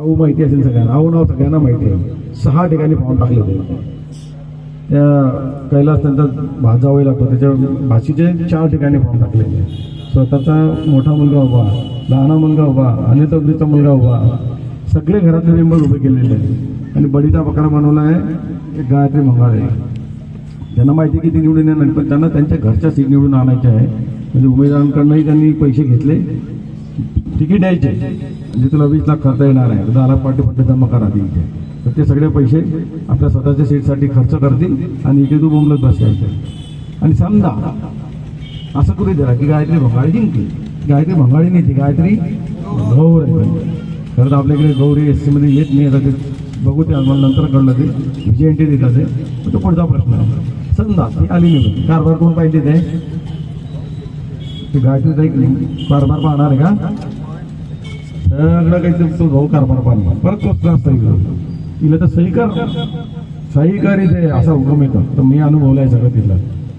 आऊ माहिती असेल सगळ्यांना. आऊ नाव सगळ्यांना माहिती आहे. सहा ठिकाणी पाहून टाकले होते त्या कैलास त्यांचा भाजावाही लागतो. त्याच्या भाषेचे चार ठिकाणी पाहून टाकले स्वतःचा मोठा मुलगा उभा लहाना मुलगा उभा अनिल चौधरीचा मुलगा उभा. सगळे घरातले मेंबर उभे केलेले आहेत. आणि बडीचा बकरा बनवला आहे. एक गायत्री मंगाळे त्यांना माहिती आहे की ते निवडून येणार पण त्यांना त्यांच्या घरच्या सीट निवडून आणायच्या आहे. म्हणजे उमेदवारांकडूनही त्यांनी पैसे घेतले. तिकीट द्यायचे. म्हणजे तुला वीस लाख खर्च येणार आहे दहा लाख पाठी पट्टे जमा करा आधी तर ते सगळे पैसे आपल्या स्वतःच्या सीटसाठी खर्च करतील आणि इथे तू बोंबलत बसायचं. आणि समजा असं करू दिला की गायत्री भंगाळी जिंकली गायत्री भंगाळी नाही ती. गायत्री गौर आहे. खरं तर आपल्याकडे गौरी एस सीमध्ये येत नाही. आता ते बघू ते आम्हाला नंतर कळलं ते. विजय एंट्री देतात ते. तो पुढचा प्रश्न आहे. समजा ती आली नाही कारभार कोण पाहिजे ते? गायत्री ताई कारभार पाहणार आहे का? सगळं काही ते तो भाऊ कारभार पाहणार परत तो त्रास सही तिला तर सही कर. सही कर इथे असा हुकम येतो. तर मी अनुभवलाय सगळं तिथलं.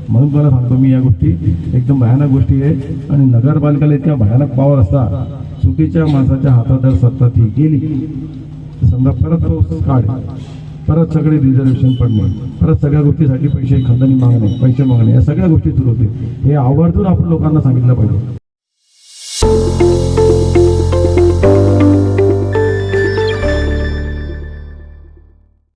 म्हणून तुला सांगतो मी या गोष्टी. एकदम भयानक गोष्टी आहे. आणि नगरपालिकेला इतक्या भयानक पावर असता चुकीच्या माणसाच्या हातात जर सत्ता ती गेली समजा परत तो काढ परत सगळे रिझर्वेशन पडणे परत सगळ्या गोष्टीसाठी पैसे खंदनी मागणे पैसे मागणे या सगळ्या गोष्टी सुरू होतील. हे आवर्जून आपण लोकांना सांगितलं पाहिजे.